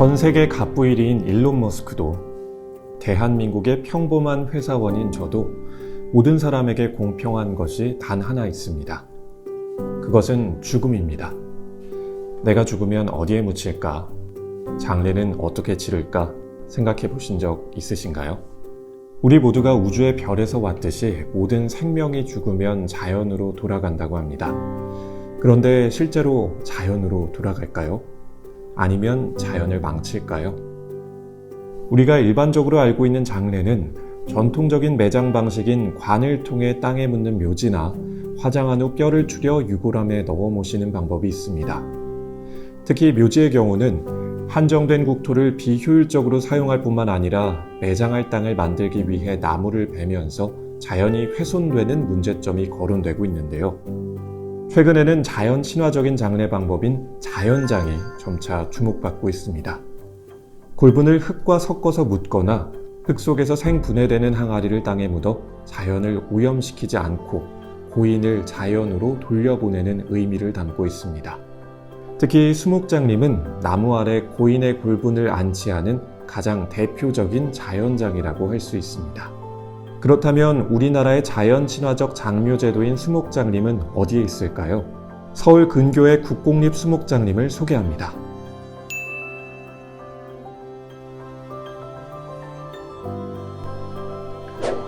전 세계 갑부일이인 일론 머스크도 대한민국의 평범한 회사원인 저도 모든 사람에게 공평한 것이 단 하나 있습니다. 그것은 죽음입니다. 내가 죽으면 어디에 묻힐까? 장례는 어떻게 치를까? 생각해 보신 적 있으신가요? 우리 모두가 우주의 별에서 왔듯이 모든 생명이 죽으면 자연으로 돌아간다고 합니다. 그런데 실제로 자연으로 돌아갈까요? 아니면 자연을 망칠까요? 우리가 일반적으로 알고 있는 장례는 전통적인 매장 방식인 관을 통해 땅에 묻는 묘지나 화장한 후 뼈를 추려 유골함에 넣어 모시는 방법이 있습니다. 특히 묘지의 경우는 한정된 국토를 비효율적으로 사용할 뿐만 아니라 매장할 땅을 만들기 위해 나무를 베면서 자연이 훼손되는 문제점이 거론되고 있는데요. 최근에는 자연 친화적인 장례 방법인 자연장이 점차 주목받고 있습니다. 골분을 흙과 섞어서 묻거나 흙 속에서 생분해되는 항아리를 땅에 묻어 자연을 오염시키지 않고 고인을 자연으로 돌려보내는 의미를 담고 있습니다. 특히 수목장님은 나무 아래 고인의 골분을 안치하는 가장 대표적인 자연장이라고 할 수 있습니다. 그렇다면 우리나라의 자연 친화적 장묘 제도인 수목장님은 어디에 있을까요? 서울 근교의 국공립 수목장님을 소개합니다.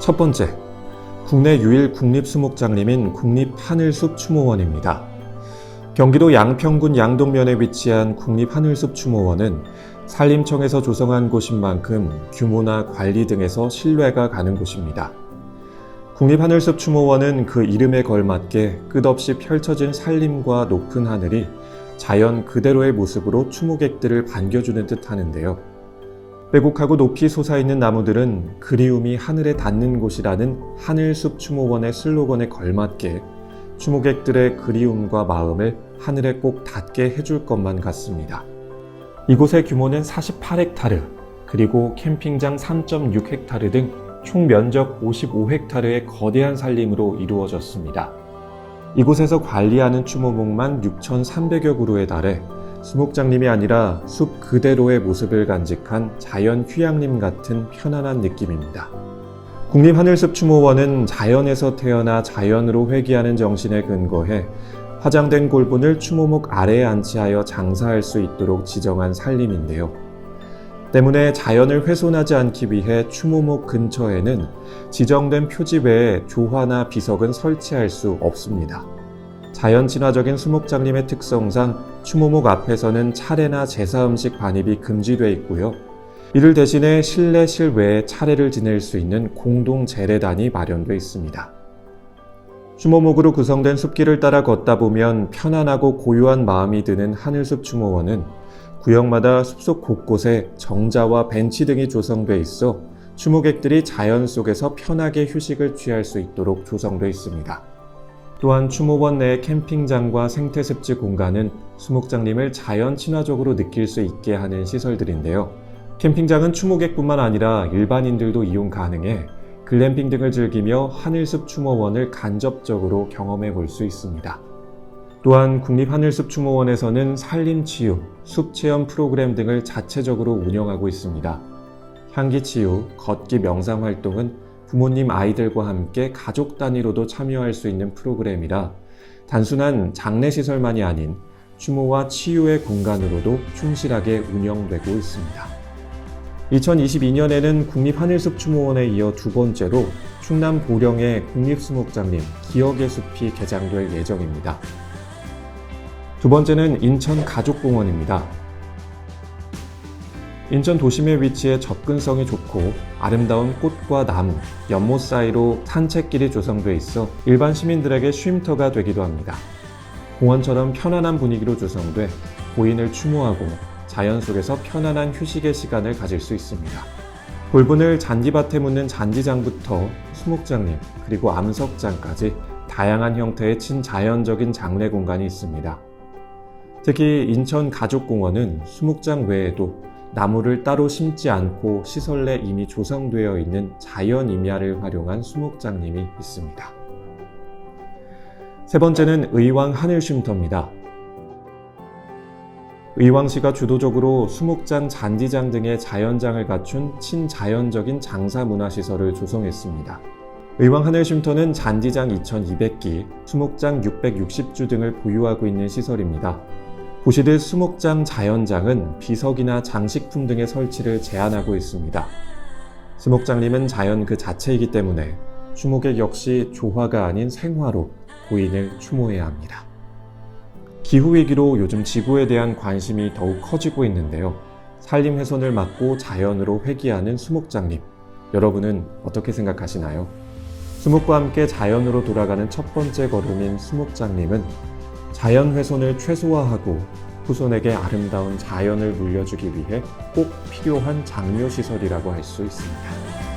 첫 번째, 국내 유일 국립수목장님인 국립하늘숲 추모원입니다. 경기도 양평군 양동면에 위치한 국립하늘숲 추모원은 산림청에서 조성한 곳인 만큼 규모나 관리 등에서 신뢰가 가는 곳입니다. 국립하늘숲 추모원은 그 이름에 걸맞게 끝없이 펼쳐진 산림과 높은 하늘이 자연 그대로의 모습으로 추모객들을 반겨주는 듯 하는데요. 빼곡하고 높이 솟아있는 나무들은 그리움이 하늘에 닿는 곳이라는 하늘숲 추모원의 슬로건에 걸맞게 추모객들의 그리움과 마음을 하늘에 꼭 닿게 해줄 것만 같습니다. 이곳의 규모는 48헥타르, 그리고 캠핑장 3.6헥타르 등 총 면적 55헥타르의 거대한 산림으로 이루어졌습니다. 이곳에서 관리하는 추모목만 6,300여 그루에 달해 수목장님이 아니라 숲 그대로의 모습을 간직한 자연 휴양림 같은 편안한 느낌입니다. 국립하늘숲 추모원은 자연에서 태어나 자연으로 회귀하는 정신에 근거해 화장된 골분을 추모목 아래에 안치하여 장사할 수 있도록 지정한 산림인데요. 때문에 자연을 훼손하지 않기 위해 추모목 근처에는 지정된 표지 외에 조화나 비석은 설치할 수 없습니다. 자연 친화적인 수목장님의 특성상 추모목 앞에서는 차례나 제사 음식 반입이 금지되어 있고요. 이를 대신해 실내 실외에 차례를 지낼 수 있는 공동 재래단이 마련되어 있습니다. 추모목으로 구성된 숲길을 따라 걷다 보면 편안하고 고요한 마음이 드는 하늘숲 추모원은 구역마다 숲속 곳곳에 정자와 벤치 등이 조성돼 있어 추모객들이 자연 속에서 편하게 휴식을 취할 수 있도록 조성되어 있습니다. 또한 추모원 내 캠핑장과 생태습지 공간은 수목장님을 자연 친화적으로 느낄 수 있게 하는 시설들인데요. 캠핑장은 추모객뿐만 아니라 일반인들도 이용 가능해 글램핑 등을 즐기며 하늘숲 추모원을 간접적으로 경험해 볼 수 있습니다. 또한 국립하늘숲 추모원에서는 산림치유, 숲체험 프로그램 등을 자체적으로 운영하고 있습니다. 향기치유, 걷기 명상 활동은 부모님 아이들과 함께 가족 단위로도 참여할 수 있는 프로그램이라 단순한 장례시설만이 아닌 추모와 치유의 공간으로도 충실하게 운영되고 있습니다. 2022년에는 국립하늘숲 추모원에 이어 두 번째로 충남 보령의 국립수목장님 기억의 숲이 개장될 예정입니다. 두 번째는 인천 가족공원입니다. 인천 도심에 위치해 접근성이 좋고 아름다운 꽃과 나무, 연못 사이로 산책길이 조성돼 있어 일반 시민들에게 쉼터가 되기도 합니다. 공원처럼 편안한 분위기로 조성돼 고인을 추모하고 자연 속에서 편안한 휴식의 시간을 가질 수 있습니다. 골분을 잔디밭에 묻는 잔디장부터 수목장님 그리고 암석장까지 다양한 형태의 친자연적인 장례 공간이 있습니다. 특히 인천 가족공원은 수목장 외에도 나무를 따로 심지 않고 시설 내 이미 조성되어 있는 자연 임야를 활용한 수목장님이 있습니다. 세 번째는 의왕 하늘쉼터입니다. 의왕시가 주도적으로 수목장, 잔디장 등의 자연장을 갖춘 친자연적인 장사 문화시설을 조성했습니다. 의왕 하늘쉼터는 잔디장 2200기, 수목장 660주 등을 보유하고 있는 시설입니다. 보시듯 수목장 자연장은 비석이나 장식품 등의 설치를 제한하고 있습니다. 수목장님은 자연 그 자체이기 때문에 추모객 역시 조화가 아닌 생화로 고인을 추모해야 합니다. 기후위기로 요즘 지구에 대한 관심이 더욱 커지고 있는데요. 산림 훼손을 막고 자연으로 회귀하는 수목장님. 여러분은 어떻게 생각하시나요? 수목과 함께 자연으로 돌아가는 첫 번째 걸음인 수목장님은 자연 훼손을 최소화하고 후손에게 아름다운 자연을 물려주기 위해 꼭 필요한 장묘시설이라고 할 수 있습니다.